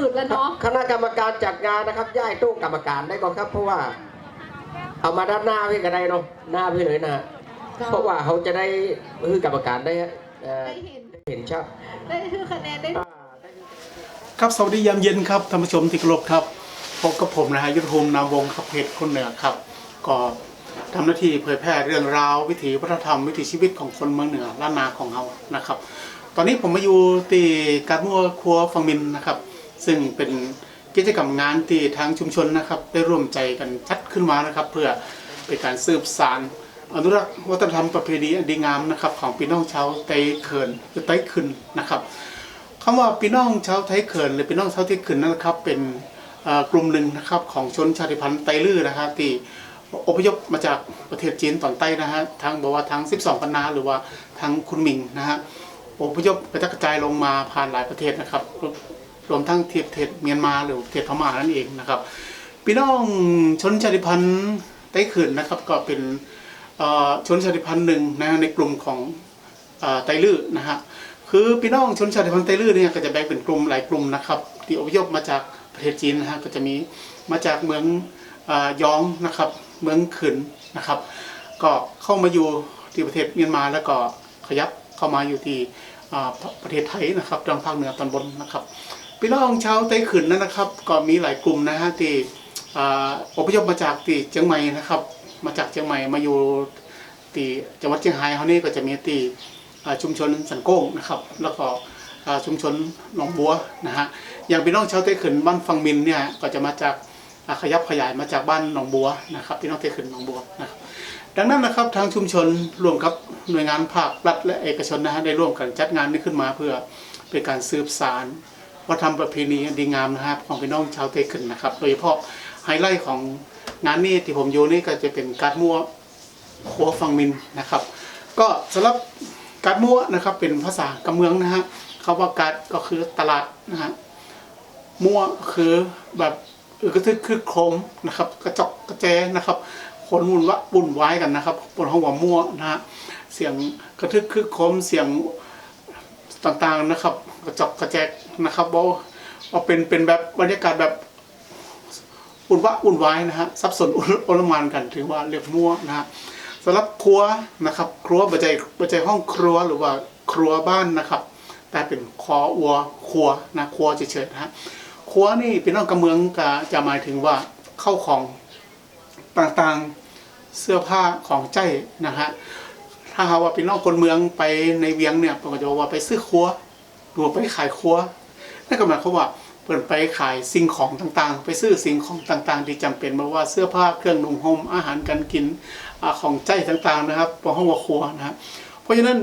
มืดแล้วเนาะคณะกรรมการจัดงานนะครับย้ายตู้กรรมการได้ก่อนครับ เพราะว่า เอามาด้านหน้าพี่ก็ได้เนาะหน้าพี่เลยนะฮะเพราะว่าเขาจะได้คือกรรมการได้เอ่อได้เห็นเห็นชัดได้คือคะแนนได้อ่าได้ครับสวัสดียามเย็นครับท่านผู้ชมที่เคารพครับพบกับผมนะฮะยุทธภูมินามวงศ์ครับเพจคนเหนือครับ ก็ทำหน้าที่เผยแพร่เรื่องราววิถีวัฒนธรรมวิถีชีวิตของคนเมืองเหนือล้านนาของเรานะครับ ตอนนี้ผมมาอยู่ที่การมั่วครัวฟังมินนะครับ ซึ่งเป็นกิจกรรมงานที่ทางชุมชนนะครับ ได้ร่วมใจกันจัดขึ้นมานะครับ เพื่อเป็นการสืบสานอนุรักษ์วัฒนธรรมประเพณีอันดีงามนะครับ ของพี่น้องชาวไต้เขินหรือไต้ขึ้นนะครับคำว่าพี่น้องชาวไทยเขินหรือพี่น้องชาวไทยเขินนั่นะครับเป็นกลุ่มหนึ่งนะครับของชนชาติพันธุ์ไตลื้อนะฮะที่อพยพมาจากประเทศจีนตอนใต้นะฮะทางบอกว่าทาง12ปันนาหรือว่าทางคุณหมิงนะฮะอพยพกระจายลงมาผ่านหลายประเทศนะครับ รวมทั้งเทียบประเทศเมียนมาหรือเทศพม่านั่นเองนะครับพี่น้องชนชาติพันธุ์ไต้เขินนะครับก็เป็นชนชาติพันธุ์หนึ่งนะฮะในกลุ่มของไตลื้อนะฮะคือพี่น้องชนชาติพันธุ์ไตลื้อเนี่ยก็จะแบ่งเป็นกลุ่มหลายกลุ่มนะครับที่อพยพมาจากประเทศจีนนะฮะก็จะมีมาจากเมืองอยองนะครับ เมืองขืนนะครับ ก็เข้ามาอยู่ที่ประเทศเมียนมาแล้วก็ขยับเข้ามาอยู่ที่ประเทศไทยนะครับทางภาคเหนือตอนบนนะครับ พี่น้องชาวไต้ขืนนั่นนะครับ ก็มีหลายกลุ่มนะฮะที่อพยพมาจากที่เชียงใหม่นะครับ มาจากเชียงใหม่มาอยู่ที่จังหวัดเชียงรายเขานี่ก็จะมีที่ชุมชนสันโก้งนะครับ แล้วก็ชุมชนหนองบัวนะฮะอย่างพี่น้องชาวเต้ขึ้นบ้านฟังมินเนี่ยก็จะมาจากขยับขยายมาจากบ้านหนองบัวนะครับพี่น้องเต้ขึ้นหนองบัวนะครับดังนั้นนะครับทางชุมชนร่วมกับหน่วยงานภาครัฐและเอกชนนะฮะได้ร่วมกันจัดงานนี้ขึ้นมาเพื่อเป็นการสืบสาร วัฒนธรรมประเพณีอันดีงามนะครับ ของพี่น้องชาวเต้ขึ้นนะครับ โดยเฉพาะไฮไลท์ของงานนี้ที่ผมอยู่นี่ก็จะเป็นการมั่วขัวฟังมินนะครับ ก็สำหรับการมั่วนะครับเป็นภาษากำเมืองนะฮะคำว่าการก็คือตลาดนะฮะมั่วคือแบบเออกระทึกคือโครมนะครับ กระจกกระแจนะครับคนวุ่นวะวุ่นวายกันนะครับบนห้องว่ามั่วนะฮะเสียงกระทึกคือโครมเสียงต่างๆนะครับ กระจกกระแจ นะครับว่าว่าเป็นเป็นแบบบรรยากาศแบบวุ่นวะวุ่นวายนะฮะสับสนอุลมานกันถือว่าเรียกมั่วนะฮะสำหรับครัวนะครับ ครัวบัจจัยบัจจัยห้องครัวหรือว่าครัวบ้านนะครับ แต่เป็นคออัวครัวนะครัวเฉยๆนะฮะครัวนี่เป็นน้องกระเมืองก็จะหมายถึงว่าเข้าของต่างๆเสื้อผ้าของใจนะฮะถ้าหากว่าเป็นน้องคนเมืองไปในเวียงเนี่ยผมก็จะว่าไปซื้อครัวหรือว่าไปขายครัว นั่นก็หมายความว่าเปิดไปขายสิ่งของต่างๆ ไปซื้อสิ่งของต่างๆ ที่จำเป็นม่ว่าเสื้อผ้าเครื่องนุ่งห่มอาหารการกินอของใจต่างๆนะครับพอห้องว่าครัวนะครับเพราะฉะนั้น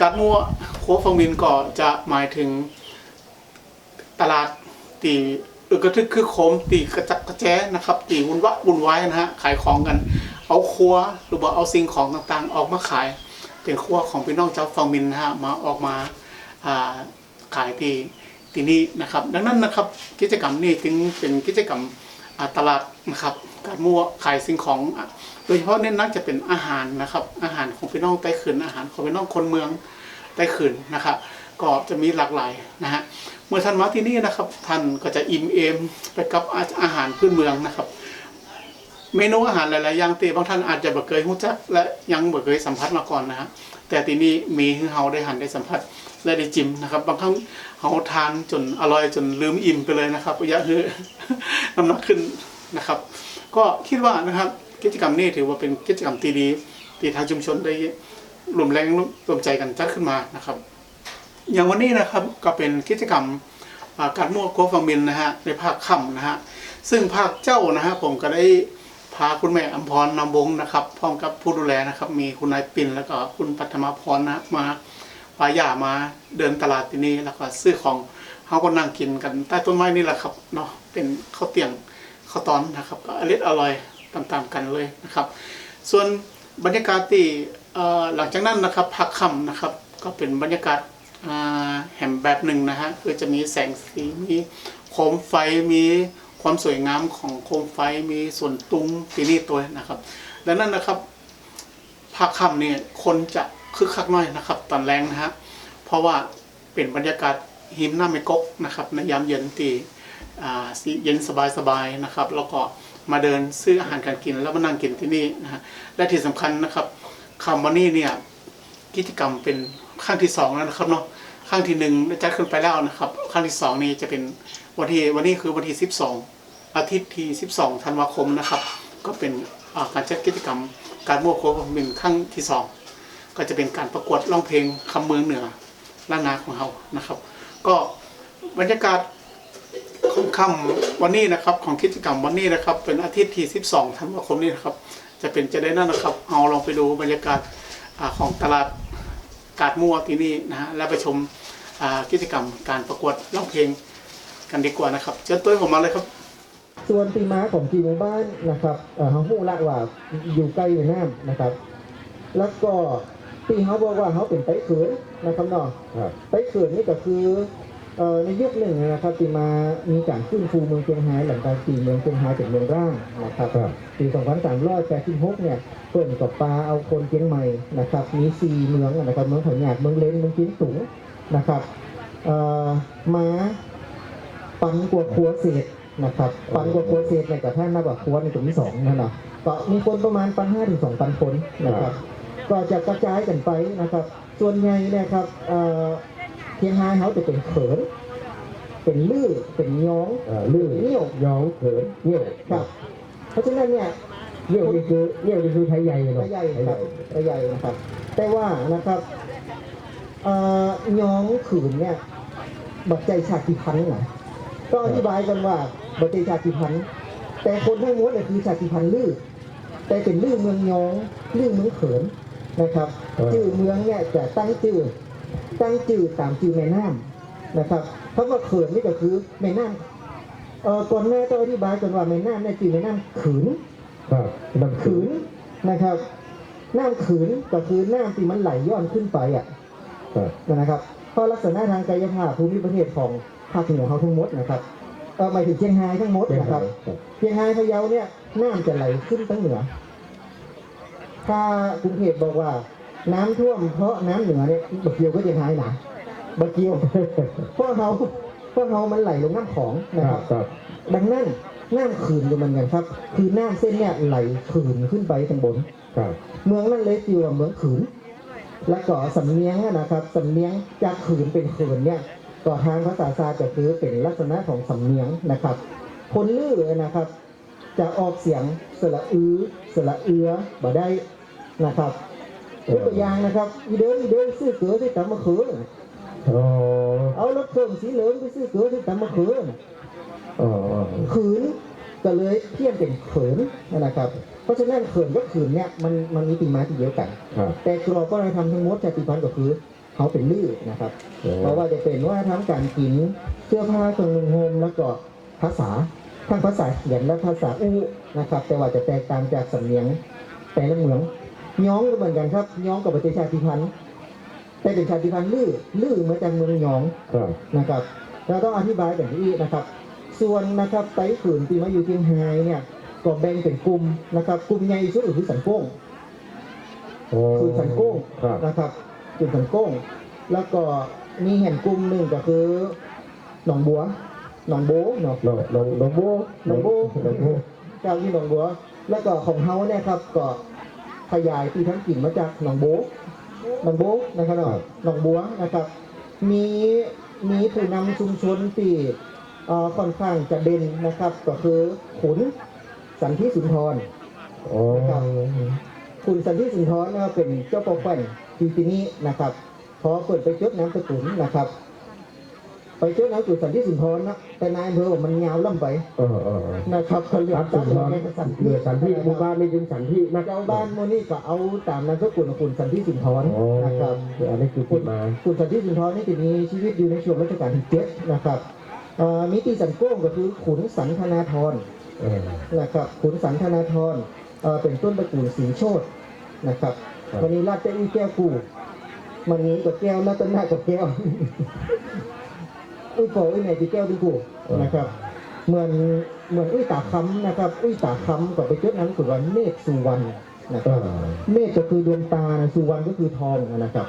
การมัวครัวฟองมินก็จะหมายถึงตลาดตีอึกระทึกคือโคมตีกระจักกระแจนะครับตีวุ่นวะวุ่นวายนะฮะขายของกัน เอาครัวหรือว่าเอาสิ่งของต่างๆ ออกมาขายเป็นครัวของพี่น้องเจ้าฟองมินนะฮะมาออกมาขายที่ ที่นี่นะครับ ดังนั้นนะครับกิจกรรมนี้ถึงเป็นกิจกรรมตลาดนะครับการมั่วขายสิ่งของ โดยเฉพาะเน้นนักจะเป็นอาหารนะครับ อาหารของพี่น้องไต้ขืนอาหารของพี่น้องคนเมืองไต้ขืนนะครับก็จะมีหลากหลายนะฮะเมื่อท่านมาที่นี่นะครับ ท่านก็จะอิ่มเอมไปกับอาอาหารพื้นเมืองนะครับ เมนูอาหารหลายๆอย่างทีบางท่านอาจจะบ่เคยรู้จักและยังบ่เคยสัมผัสมาก่อนนะฮะ แต่ที่นี่มีให้เฮาได้หันได้สัมผัสและได้จิ้มนะครับ บางครั้งเฮาทานจนอร่อยจนลืมอิ่มไปเลยนะครับระยะเฮือน้ำหนักขึ้นนะครับ ก็คิดว่านะครับกิจกรรมนี้ถือว่าเป็นกิจกรรมที่ดีที่ทางชุมชนได้รวมแรงรวมใจกันจัดขึ้นมานะครับ อย่างวันนี้นะครับก็เป็นกิจกรรมการมั่วโคฟังมินนะฮะในภาคค่ำนะฮะซึ่งภาคเจ้านะฮะผมก็ได้ พาคุณแม่อัมพรนำวงนะครับพร้อมกับผู้ดูแลนะครับ มีคุณนายปิ่นแล้วก็คุณปัทมาพรนะมาปาย่ามาเดินตลาดที่นี่แล้วก็ซื้อของเขาก็นั่งกินกันใต้ต้นไม้นี่แหละครับเนาะเป็นข้าวเตียงข้าวตอนนะครับก็อร่อยอร่อยตามๆกันเลยนะครับ ส่วนบรรยากาศที่หลังจากนั้นนะครับพักค่ำนะครับ ก็เป็นบรรยากาศแห่มแบบหนึ่งนะฮะคือจะมีแสงสีมีโคมไฟมี ความสวยงามของโคมไฟมีส่วนตุงที่นี่ตัวนะครับ ดังนั้นนะครับพักค่ำเนี่ยคนจะคึกคักน้อยนะครับ ตอนแรงนะฮะเพราะว่าเป็นบรรยากาศหิมหน้าไม่กกนะครับในยามเย็นที่อ่าสีเย็นสบายๆนะครับ แล้วก็มาเดินซื้ออาหารการกินแล้วมานั่งกินที่นี่นะฮะและที่สำคัญนะครับคำวันนี้เนี่ยกิจกรรมเป็นครั้งที่สองแล้วนะครับเนาะครั้งที่หนึ่งได้จัดขึ้นไปแล้วนะครับครั้งที่สองนี้จะเป็นวันที่วันนี้คือวันที่12อ อาทิตย์ที่ 12 ธันวาคมนะครับ ก็เป็นการจัดกิจกรรม การมั่วโคบเป็นครั้งที่สองก็จะเป็นการประกวดร้องเพลงคำเมืองเหนือล้านนาของเรานะครับ ก็บรรยากาศของค่ำวันนี้นะครับของกิจกรรมวันนี้นะครับ เป็นอาทิตย์ที่ 12 ธันวาคมนี้นะครับ จะเป็นจะได้นั่นนะครับ เอาลองไปดูบรรยากาศอของตลาดกาดมั่วที่นี่นะฮะและไปชมกิจกรรมการประกวดร้องเพลงกันดีกว่านะครับ เชิญตัวผมมาเลยครับ ส่วนปีม้าของทีมหมู่บ้านนะครับเอ่อเขาหู้ละว่าอยู่ใกล้ในน้ำนะครับ แล้วก็ปีเขาบอกว่าเขาเป็นไต้เขินนะครับเนาะไต้เขินนี่ก็คือเอ่อในยุคหนึ่งนะครับปีมามีการขึ้นฟูเมืองเชียงรายหลังจากตีเมืองเชียงรายเป็นเมืองร่างนะครับปี2386เนี่ยเปิดกับปลาเอาคนเชียงใหม่นะครับมีสี่เมืองนะครับเมืองเขาหยาดเมืองเล้นเมืองจีนสูงนะครับเอ่อม้าปันกว่าครัวเศษ นะครับปันกว่าครัวเศษในกระทั่งนับว่าครัวในกลุ่มที่สองนั่นนะก็มีคนประมาณปันห้าถึงสองพันคนนะครับ ก็จะกระจายกันไปนะครับ ส่วนใหญ่เนะครับเอ่อเพียงไฮเขาจะเป็นเขินเป็นลื่อเป็นย้องลื่อเนี่ยวย้องเขินเนี่ยวครับ เพราะฉะนั้นเนี่ยเนี่ยวนี่คือเนี่ยวนี่คือไทยใหญ่เลยไทยใหญ่ครับไทยใหญ่นะครับ แต่ว่านะครับเอ่อย้องขืนเนี่ยบัตรใจชาติพันธุ์นะก็อธิบายกันว่า บัตรใจชาติพันธุ์แต่คนทั้งหมดเนี่ยคือชาติพันธุ์ลือแต่เป็นลือเมืองยองลือเมืองเขินนะครับชื่อเมืองเนี่ยจะตั้งชื่อตั้งชื่อตามชื่อแม่น้ำนะครับคำว่าเขินนี่ก็คือแม่น้ำเอ่อก่อนหน้าต้องอธิบายกันว่าแม่น้ำเนี่ยชื่อแม่น้ำขืนน้ำขืนนะครับน้ำขืนก็คือน้ำที่มันไหลย้อนขึ้นไปอะนะครับเพราะลักษณะทางกายภาพภูมิประเทศของภาคเหนือเขาทั้งหมดนะครับ เออหมายถึงเชียงรายทั้งหมดนะครับเชียงรายพะเยาเนี่ยน้ำจะไหลขึ้นตั้งเหนือ ถ้ากรุงเทพบอกว่า น้ำท่วมเพราะน้ำเหนือเนี่ยบะเกียวก็เชียงรายหนาบะเกียวเพราะเขาเพราะเขามันไหลลงน้ำของนะครับดังนั้นน้ำขืนก็เหมือนกันครับ คือน้ำเส้นเนี่ยไหลขืนขึ้นไปทางบนเมืองนั่นเลยชื่อว่าเมืองขืนแล้วก็สำเนียงอะนะครับสำเนียงจากขืนเป็นเขินเนี่ย ก็ทางภาษาศาสตร์ก็คือเป็นลักษณะของสำเนียงนะครับ คนลือนะครับ จะออกเสียงสระอือสระเอือบ่ได้นะครับยกตัวอย่างนะครับอีเดินอีเดินซื้อเกลือที่ตำมะเขือเอารถเครื่องสีเหลืองไปซื้อเกลือที่ตำมะเขือขืนก็เลยเพี้ยนเป็นเขินนะครับ เพราะฉะนั้นเขินกับขืนเนี่ยมันมันมีตีมาที่เดียวกัน แต่กรอบก็เลยทำทั้งหมดชาติพันธุ์ก็คือ เขาเป็นลือนะครับเพราะว่าจะเป็นว่าทั้งการกินเสื้อผ้าเครื่องนุ่งห่มแล้วก็ภาษาทั้งภาษาเขียนและภาษาอู้นะครับ แต่ว่าจะแตกต่างจากสำเนียงแต่ละเมืองย้องก็เหมือนกันครับย้องกับประเทศชาติพันธุ์แต่เป็นชาติพันธุ์ลือลือเหมือนจากเมืองย้องนะครับเราต้องอธิบายแบบนี้นะครับ ส่วนนะครับไต้ขืนที่มาอยู่เชียงไฮ้เนี่ยก็แบ่งเป็นกลุ่มนะครับกลุ่มใหญ่สุดก็คือสันโก้งคือสันโก้งนะครับ จุดสันโก้ง แล้วก็มีแห่งกลุ่มหนึ่งก็คือหนองบัวหนองโบเนาะ น้องน้องน้องโบหนองโบเจ้าที่หนองบัว แล้วก็ของเฮาเนี่ยครับก็ขยายที่ทั้งกลิ่นมาจากหนองโบหนองโบนะครับเนาะหนองบัวนะครับ มีมีผู้นำชุมชนที่เอ่อค่อนข้างจะเด่นนะครับ ก็คือขุนสันทิสุนทร อ๋อ คุณสันติสุนทรนะครับเป็นเจ้าปกแป้นทีทีนี้นะครับพอเปิดไปจดน้ำสกุลนะครับ ไปจดน้ำสกุลสันติสุนทรนะแต่นายอำเภอบอกมันยาวล่ำไปเออเออนะครับเขาเรียกครับสุนทรสันเหลือสันที่หมู่บ้านนี่เป็นสันที่มากเจ้าบ้านโมนี่ก็เอาตามนามสกุลของคุณสันติสุนทรอ๋อนะครับอันนี้คือพูดมาคุณสันติสุนทรนี่จะมีชีวิตอยู่ในช่วงรัชกาลที่เจ็ดนะครับเอ่อมีตีสันโก้งก็คือขุนสันธนาธร เออนะครับขุนสันธนาธร เอ่อเป็นต้นตระกูลสีโชตนะครับครับวันนี้ราชเจ้าอีแก้วกูมันนี้กับแก้วรัตนากับแก้วอุ้ยปออุ้ยไหนที่แก้วดีกูนะครับ เหมือนเหมือนอุ้ยตาคำนะครับ อุ้ยตาคำก็ไปเจดนั้นคือว่าเนตรสุวรรณนะเอครับอเนตรก็คือดวงตานะสุวรรณก็คือทองนะครับ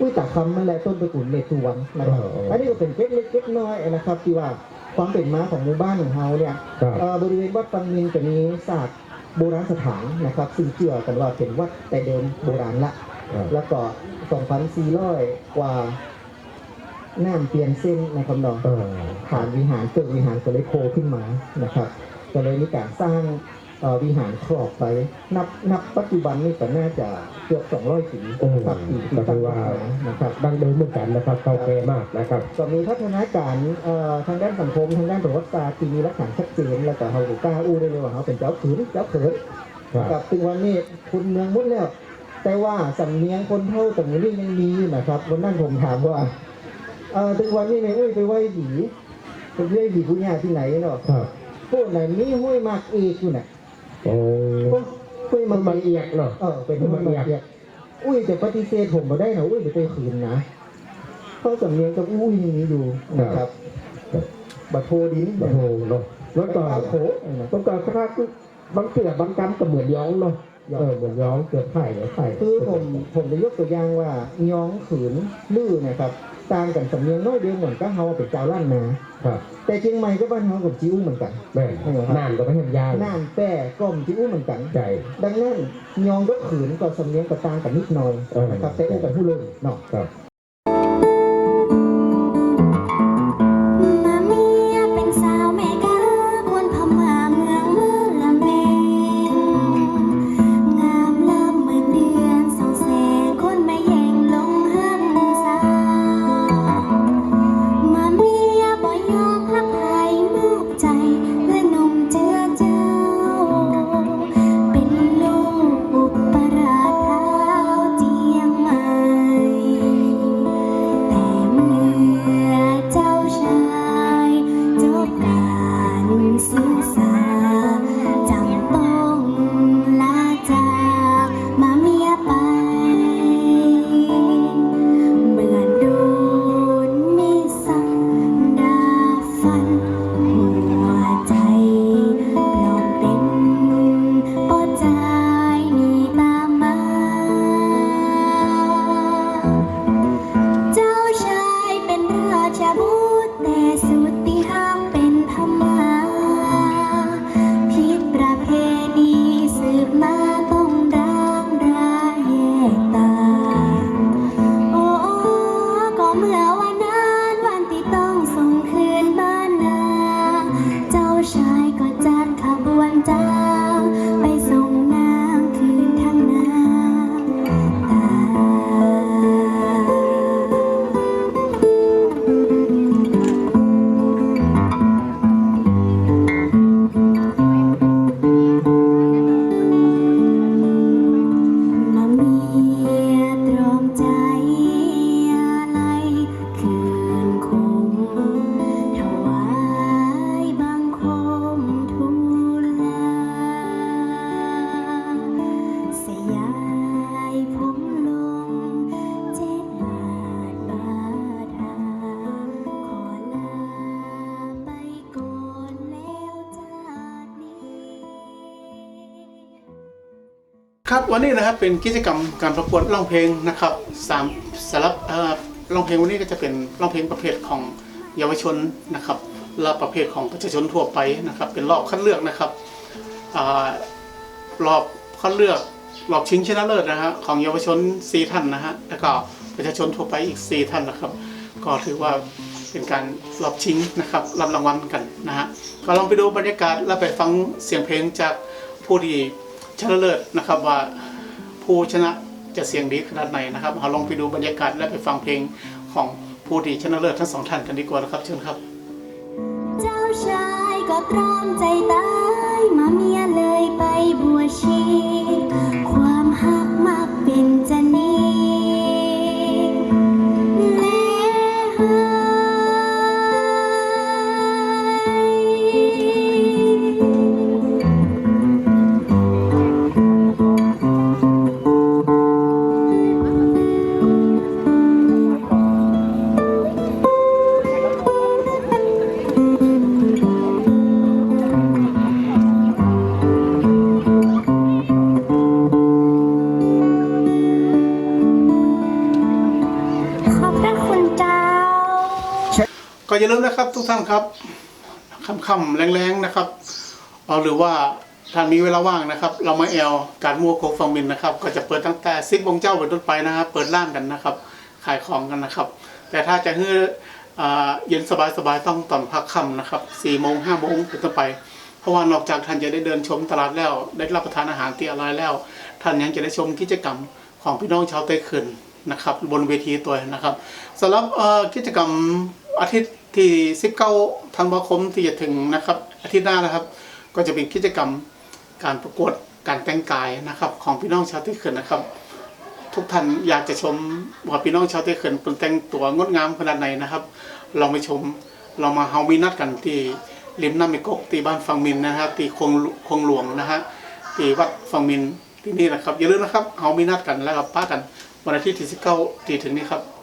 อุ้ยตาคำนั่นแหละต้นตระกูลเนตรวันนะครับอ๋ออ๋ออัอันนี้ก็เป็นเล็กเล็กเล็กน้อยนะครับ ที่ว่าความเป็นมาของหมู่บ้านของเราเนี่ยครับเอ่อบริเวณวัดปังมินจะมีศาสตร์ โบราณสถานนะครับ ซึ่งเชื่อกันว่าเป็นวัดแต่เดิมโบราณละครับแล้วก็2,400กว่าน้ำเปลี่ยนเส้นนะครับเนาะเออฐานวิหารเกิดวิหารก็เลยโผล่ขึ้นมานะครับก็เลยมีการสร้างเอ่อ วิหารครอบไป นับนับปัจจุบันนี่ก็น่าจะเกือบ200ปีโอ้ครับปีที่ก็ตั้คืงอว่ามานะครับดังเดิมเหมือนกันนะครับเก่าแก่มากนะครับก็มีพัฒนาการเอ่อทางด้านสังคมทางด้านประวัติศาสตร์ที่มีหลักฐานชัดเจนแล้วก็เขาก็กล้าอู้ได้เลยว่าเขาเป็นเจ้าขืนเจ้าเขินครับกับถึงวันนี้คุณเมืองมุดแล้วแต่ว่าสำเนียงคนเท่าตรงนี้ยังมีอยู่นะครับวันนั้นผมถามว่าเอ่อถึงวันนี้เนี่ยเอ้ยไปไหว้ผีไปไหว้ผีผู้ย่าที่ไหนเนาะครับพวกไหนมีห้วยหมากเอกอยู่น่ะ โอ้โอ้ห้วยหมัมานกมาเอียกเนาะเออเป็นห้วยหมากเอกอุ้ยจะปฏิเสธผมมาได้นะอุ้ยจะไปคืนนะเพราะสำเนียงกับอุ้ยยังมีอยู่นะครับบัตรโทดินโอ้โหเนาะแล้วก็โขนะต้องการคราบางเกือบบางกำก็เหมือนย้องเนาะเออเหมือนย้องเกือบไข่ไข่คือผมผมจะยกตัวอย่างว่าย้องขืนลื้อนะครับ ต่างกันสำเนียงน้อยเดียวเหมือนก็เฮาเป็นเจ้าล้านนาครับแต่เชียงใหม่ก็บ้านเฮากับจิ้วเหมือนกันแม่นนานก็ไม่เห็นยาวน่านแป้ก้อมจิ้วเหมือนกันใจดังนั้นยองก็ขืนก็สำเนียงก็ต่างกันนิดหน่อยเออนะครับแต่อู้กันผู้เลยเนาะ ครับวันนี้นะครับเป็นกิจกรรมการประกวดร้องเพลงนะครับสามสำหรับเอ่อร้องเพลงวันนี้ก็จะเป็นร้องเพลงประเภทของเยาวชนนะครับและประเภทของประชาชนทั่วไปนะครับ เป็นรอบคัดเลือกนะครับรอบคัดเลือกรอบชิงชนะเลิศนะฮะของเยาวชน 4 ท่านนะฮะแล้วก็ประชาชนทั่วไปอีก 4 ท่านนะครับ ก็ถือว่าเป็นการรอบชิงนะครับรับรางวัลกันนะฮะก็ลองไปดูบรรยากาศและไปฟังเสียงเพลงจากผู้ที่ ชนะเลิศนะครับว่าผู้ชนะจะเสียงดีขนาดไหนนะครับเราลองไปดูบรรยากาศและไปฟังเพลงของผู้ที่ชนะเลิศทั้งสองท่านกันดีกว่านะครับเชิญครับ เจ้าชายก็ตรอมใจตายมาเมียเลยไปบัวชี ความหักมากเป็นจะนี อย่าลืมนะครับ ทุกท่านครับค่ำๆแรงๆนะครับเอาหรือว่าท่านมีเวลาว่างนะครับ เรามาแอลการมัวโคฟังมินนะครับ ก็จะเปิดตั้งแต่สิบโมงเจ้าเป็นต้นไปนะครับเปิดร้านกันนะครับ ขายของกันนะครับ แต่ถ้าจะให้เย็นสบายๆต้องตอนพักค่ำนะครับสี่โมงห้าโมงเป็นต้นไป เพราะว่านอกจากท่านจะได้เดินชมตลาดแล้ว ได้รับประทานอาหารที่อร่อยแล้ว ท่านยังจะได้ชมกิจกรรมของพี่น้องชาวเตยเขินนะครับ บนเวทีตัวนะครับสำหรับกิจกรรมอาทิตย์ ที่19ธันวาคมที่จะถึงนะครับอาทิตย์หน้านะครับ ก็จะเป็นกิจกรรมการประกวดการแต่งกายนะครับ ของพี่น้องชาวเตยเขินนะครับ ทุกท่านอยากจะชมว่าพี่น้องชาวเตยเขินเป็นแต่งตัวงดงามขนาดไหนนะครับลองไปชมเรามาเฮามีนัดกันที่ริมน้ำมิกกที่บ้านฟังมินนะครับที่คงคงหลวงนะฮะที่วัดฟังมินที่นี่นะครับอย่าลืมนะครับเฮามีนัดกันแล้วกับป้ากันวันอาทิตย์ที่19ที่ถึงนี้ครับ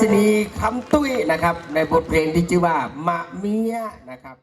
สินีคำตุ้ยนะครับ ในบทเพลงที่ชื่อว่า มะเมียนะครับ